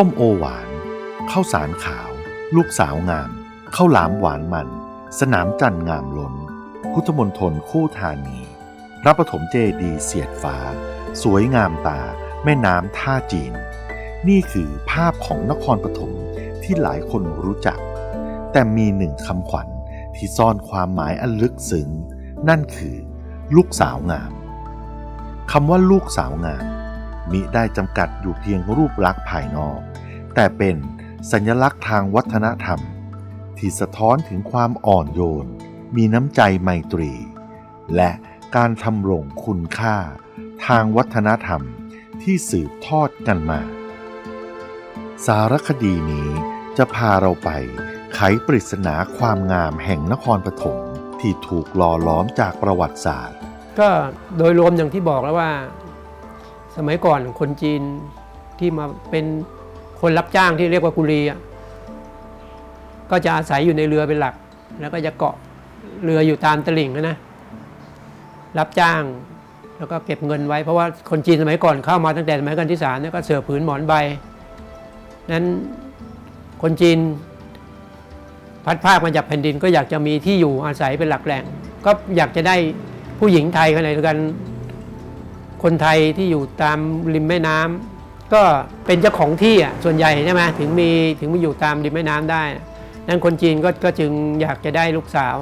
ส้มโอหวานข้าวสารขาว ลูกสาวงามข้าวหลามหวานมัน สนามจันทร์งามล้น พุทธมณฑลคู่ธานี พระปฐมเจดีเสียดฟ้า สวยงามตา แม่น้ำท่าจีน นี่คือภาพของนครปฐมที่หลายคนรู้จัก แต่มีหนึ่งคำขวัญที่ซ่อนความหมายอันลึกซึ้งนั่นคือ ลูกสาวงามคำว่าลูกสาวงาม มิได้จำกัดอยู่เพียงรูปลักษณ์ภายนอก แต่เป็นสัญลักษณ์ทางวัฒนธรรม ที่สะท้อนถึงความอ่อนโยน มีน้ำใจไมตรี และการทำรงคุณค่า ทางวัฒนธรรมที่สืบทอดกันมา สารคดีนี้จะพาเราไปไขปริศนาความงามแห่งนครปฐมที่ถูกหล่อล้อมจากประวัติศาสตร์ ก็โดยรวมอย่างที่บอกแล้วว่า สมัยก่อนคนจีนที่มาเป็นคนรับจ้างที่เรียกว่ากุลีอะก็จะอาศัยอยู่ในเรือเป็นหลัก แล้วก็จะเกาะเรืออยู่ตามตลิ่งนะนะ รับจ้างแล้วก็เก็บเงินไว้เพราะว่าคนจีนสมัยก่อนเข้ามาตั้งแต่สมัยรัชกาลที่สามเนี่ยก็เสือผืนหมอนใบ นั้นคนจีนพัดภาคมาจากแผ่นดินก็อยากจะมีที่อยู่อาศัยเป็นหลักแหล่ง ก็อยากจะได้ผู้หญิงไทยขณะเดียวกัน คนไทยที่อยู่ตามริมแม่น้ำก็เป็นเจ้าของที่อะส่วนใหญ่ใช่ไหมถึงมีถึงมาอยู่ตามริมแม่น้ำได้ นั้นคนจีนก็ก็จึงอยากจะได้ลูกสาว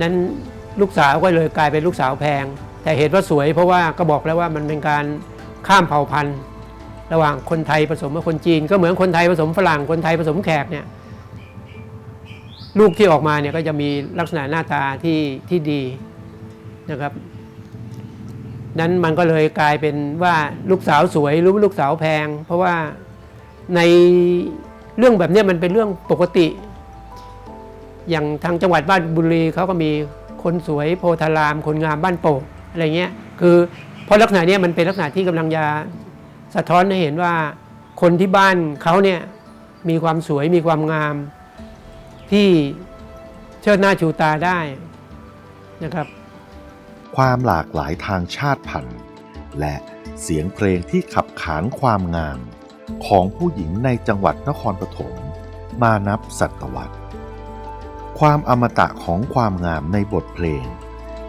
นั้นลูกสาวก็เลยกลายเป็นลูกสาวแพง แต่เหตุว่าสวยเพราะว่าก็บอกแล้วว่ามันเป็นการข้ามเผ่าพันธุ์ ระหว่างคนไทยผสมกับคนจีน ก็เหมือนคนไทยผสมฝรั่งคนไทยผสมแขกเนี่ยลูกที่ออกมาเนี่ยก็จะมีลักษณะหน้าตาที่ที่ดีนะครับ นั้นมันก็เลยกลายเป็นว่าลูกสาวสวยหรือลูกสาวแพง เพราะว่าในเรื่องแบบนี้มันเป็นเรื่องปกติ อย่างทางจังหวัดบ้านบุรีเขาก็มีคนสวยโพธาราม คนงามบ้านโป่งอะไรเงี้ยคือเพราะลักษณะนี้มันเป็นลักษณะที่กำลังจะสะท้อนให้เห็นว่าคนที่บ้านเขาเนี่ยมีความสวยมีความงามที่เชิดหน้าชูตาได้นะครับ ความหลากหลายทางชาติพันธุ์ และเสียงเพลงที่ขับขานความงาม ของผู้หญิงในจังหวัดนครปฐมมานับศตวรรษ ความอมตะของความงามในบทเพลง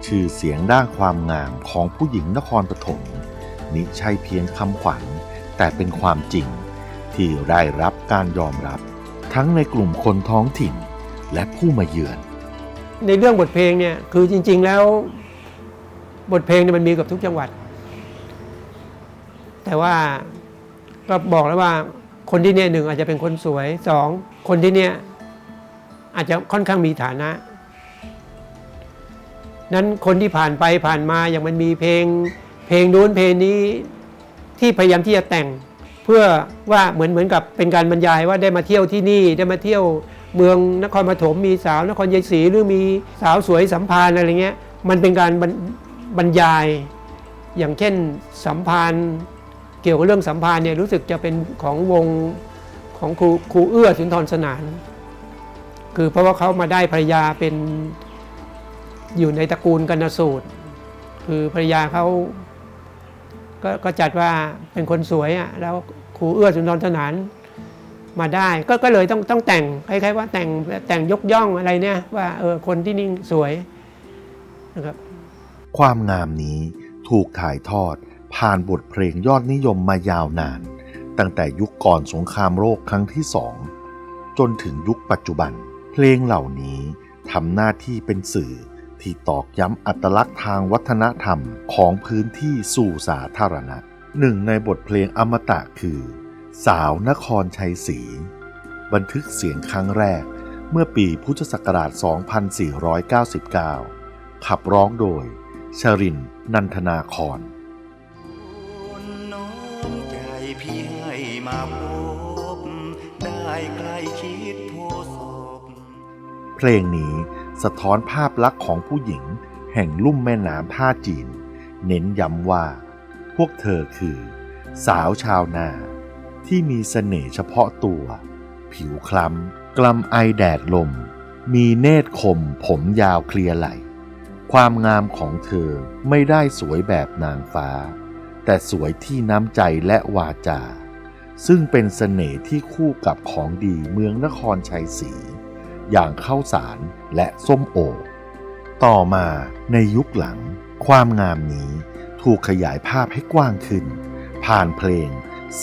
ชื่อเสียงด้านความงามของผู้หญิงนครปฐมมิใช่เพียงคำขวัญ แต่เป็นความจริง ที่ได้รับการยอมรับ ทั้งในกลุ่มคนท้องถิ่นและผู้มาเยือน ในเรื่องบทเพลงเนี่ยคือจริง ๆแล้ว บทเพลงเนี่ยมันมีกับทุกจังหวัด แต่ว่าก็บอกแล้วว่าคนที่เนี่ยหนึ่งอาจจะเป็นคนสวยสองคนที่เนี่ยอาจจะค่อนข้างมีฐานะ นั้นคนที่ผ่านไปผ่านมาอย่างมันมีเพลง เพลงนู้นเพลงนี้ที่พยายามที่จะแต่ง เพื่อว่าเหมือนเหมือนกับเป็นการบรรยายว่าได้มาเที่ยวที่นี่ได้มาเที่ยวเมืองนครปฐมมีสาวนครยายศรีหรือมีสาวสวยสัมพันธ์อะไรเงี้ยมันเป็นการ บรรยาย อย่างเช่นสัมพันธ์เกี่ยวกับเรื่องสัมพันธ์เนี่ยรู้สึกจะเป็นของวงของครูครูเอื้อสุนทรสนาน คือเพราะว่าเขามาได้ภรรยาเป็นอยู่ในตระกูลกันสูตร คือภรรยาเขาก็ก็จัดว่าเป็นคนสวยอะแล้วครูเอื้อสุนทรสนานมาได้ก็ก็เลยต้องต้องแต่งคล้ายๆว่าแต่งแต่งยกย่องอะไรเนี่ยว่าเออคนที่นี่สวยนะครับ ความงามนี้ถูกถ่ายทอดผ่านบทเพลงยอดนิยมมายาวนาน ตั้งแต่ยุคก่อนสงครามโลกครั้งที่สอง จนถึงยุคปัจจุบัน เพลงเหล่านี้ทำหน้าที่เป็นสื่อที่ตอกย้ำอัตลักษณ์ทางวัฒนธรรมของพื้นที่สู่สาธารณะ หนึ่งในบทเพลงอมตะคือ สาวนครชัยศรีบันทึกเสียงครั้งแรกเมื่อปีพุทธศักราช 2499 ขับร้องโดย ชรินทร์นันทนาครคุณน้อมใจพี่ให้มาพบ ได้ใกล้ชิดโพศพเพลงนี้สะท้อนภาพลักษณ์ของผู้หญิง แห่งลุ่มแม่น้ำท่าจีน เน้นย้ำว่า พวกเธอคือ สาวชาวนา ที่มีเสน่ห์เฉพาะตัว ผิวคล้ำกลำไอแดดลม มีเนตรคมผมยาวเคลียร์ไหล ความงามของเธอไม่ได้สวยแบบนางฟ้า แต่สวยที่น้ำใจและวาจา ซึ่งเป็นเสน่ห์ที่คู่กับของดีเมืองนครชัยศรีอย่างข้าวสารและส้มโอ ต่อมาในยุคหลัง ความงามนี้ถูกขยายภาพให้กว้างขึ้น ผ่านเพลง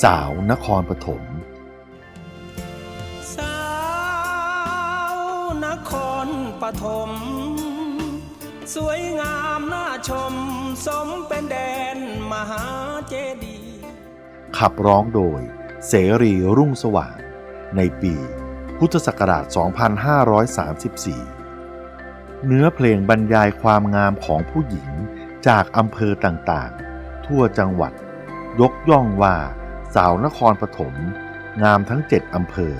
สาวนครปฐมสาวนครปฐม สวยงามน่าชม สมเป็นแดนมหาเจดีย์ขับร้องโดย เสรีรุ่งสว่าง ในปีพุทธศักราช 2534 เนื้อเพลงบรรยายความงามของผู้หญิงจากอำเภอต่างๆ ทั่วจังหวัด ยกย่องว่าสาวนครปฐมงามทั้งเจ็ดอำเภอ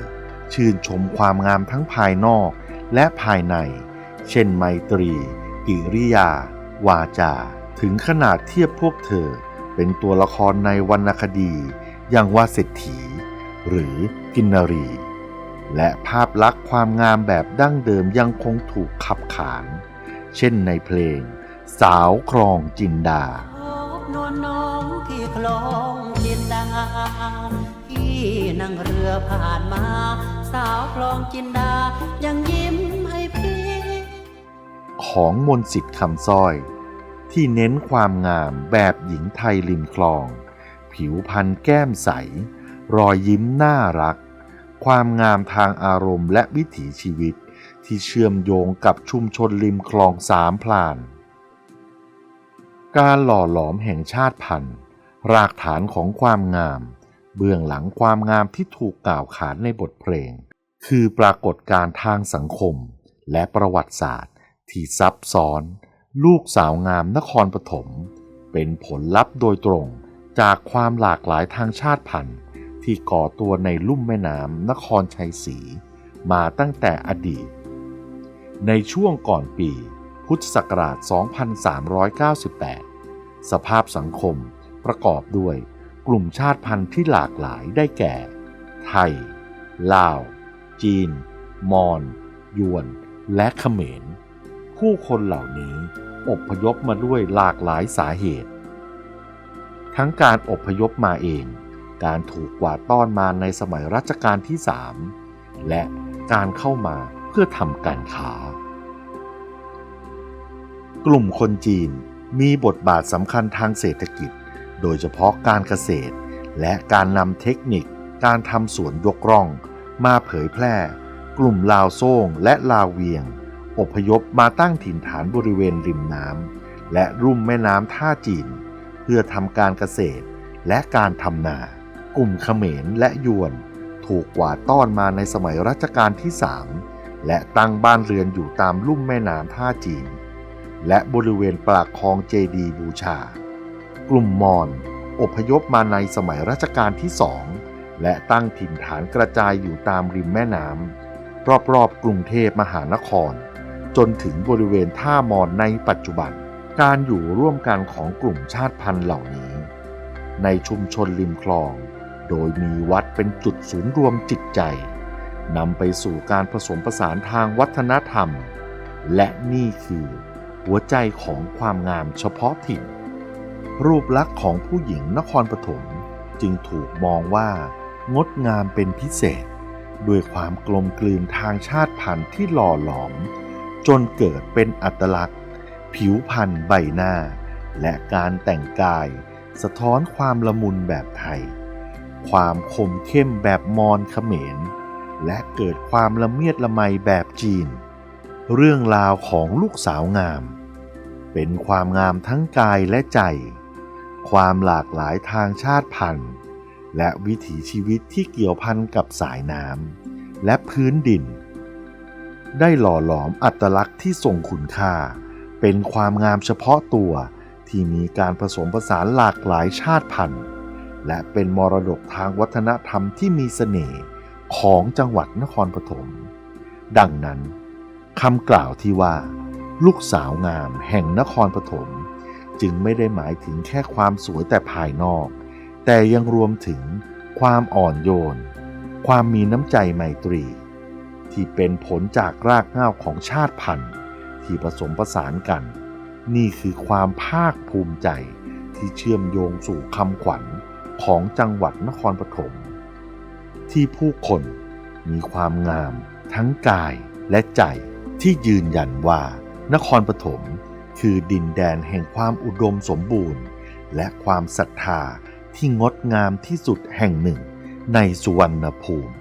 ชื่นชมความงามทั้งภายนอกและภายใน เช่นไมตรี กิริยา วาจา ถึงขนาดเทียบพวกเธอ เป็นตัวละครในวรรณคดี อย่างว่าเศรษฐี หรือกินนรี และภาพลักษณ์ความงามแบบดั้งเดิมยังคงถูกขับขาน เช่นในเพลง สาวครองจินดาพบนวลน้องที่คลองจินดาพี่นั่งเรือผ่านมา สาวคลองจินดายังยิ้ม ของมนต์สิทธิ์คำสร้อย ที่เน้นความงามแบบหญิงไทยริมคลอง ผิวพรรณแก้มใส รอยยิ้มน่ารัก ความงามทางอารมณ์และวิถีชีวิตที่เชื่อมโยงกับชุมชนริมคลองสามพลาน การหล่อหลอมแห่งชาติพันธุ์ รากฐานของความงาม เบื้องหลังความงามที่ถูกกล่าวขานในบทเพลง คือปรากฏการณ์ทางสังคมและประวัติศาสตร์ ที่ซับซ้อน ลูกสาวงามนครปฐมเป็นผลลัพธ์โดยตรงจากความหลากหลายทางชาติพันธุ์ ที่ก่อตัวในลุ่มแม่น้ำนครชัยศรีมาตั้งแต่อดีต ในช่วงก่อนปีพุทธศักราช 2398 สภาพสังคมประกอบด้วยกลุ่มชาติพันธุ์ที่หลากหลายได้แก่ ไทย ลาว จีน มอญยวน และเขมร ผู้คนเหล่านี้อบพยพมาด้วยหลากหลายสาเหตุ ทั้งการอบพยพมาเอง การถูกกวาดต้อนมาในสมัยรัชกาลที่3และการเข้ามาเพื่อทำการค้ากลุ่มคนจีนมีบทบาทสำคัญทางเศรษฐกิจ โดยเฉพาะการเกษตร และการนำเทคนิคการทำสวนยกร่อง มาเผยแพร่ กลุ่มลาวโซ่งและลาวเวียง อพยพมาตั้งถิ่นฐานบริเวณริมน้ำและรุ่มแม่น้ำท่าจีน เพื่อทำการเกษตรและการทำนา กลุ่มเขมรและยวน ถูกกวาดต้อนมาในสมัยรัชกาลที่3และตั้งบ้านเรือนอยู่ตามลุ่มแม่น้ำท่าจีน และบริเวณปากคลองเจดียบูชา กลุ่มมอญอพยพมาในสมัยรัชกาลที่สองและตั้งถิ่นฐานกระจายอยู่ตามริมแม่น้ำรอบๆกรุงเทพมหานคร จนถึงบริเวณท่ามอนในปัจจุบัน การอยู่ร่วมกันของกลุ่มชาติพันธุ์เหล่านี้ ในชุมชนริมคลอง โดยมีวัดเป็นจุดศูนย์รวมจิตใจนำไปสู่การผสมผสานทางวัฒนธรรม และนี่คือหัวใจของความงามเฉพาะถิ่น รูปลักษณ์ของผู้หญิงนครปฐมจึงถูกมองว่า งดงามเป็นพิเศษ ด้วยความกลมกลืนทางชาติพันธุ์ที่หล่อหลอม จนเกิดเป็นอัตลักษณ์ ผิวพรรณใบหน้า และการแต่งกาย สะท้อนความละมุนแบบไทย ความคมเข้มแบบมอญเขมร และเกิดความละเมียดละไมแบบจีน เรื่องราวของลูกสาวงาม เป็นความงามทั้งกายและใจ ความหลากหลายทางชาติพันธุ์และวิถีชีวิตที่เกี่ยวพันกับสายน้ำและพื้นดิน ได้หล่อหลอมอัตลักษณ์ที่ทรงคุณค่า เป็นความงามเฉพาะตัวที่มีการผสมผสานหลากหลายชาติพันธุ์ และเป็นมรดกทางวัฒนธรรมที่มีเสน่ห์ของจังหวัดนครปฐม ดังนั้นคำกล่าวที่ว่า ลูกสาวงามแห่งนครปฐมจึงไม่ได้หมายถึงแค่ความสวยแต่ภายนอก แต่ยังรวมถึงความอ่อนโยน ความมีน้ำใจไมตรี ที่เป็นผลจากรากเหง้าของชาติพันธุ์ ที่ผสมผสานกัน นี่คือความภาคภูมิใจที่เชื่อมโยงสู่คำขวัญของจังหวัดนครปฐมที่ผู้คนมีความงาม ทั้งกายและใจที่ยืนยันว่านครปฐมคือดินแดนแห่งความอุดมสมบูรณ์ และความศรัทธาที่งดงามที่สุดแห่งหนึ่งในสุวรรณภูมิ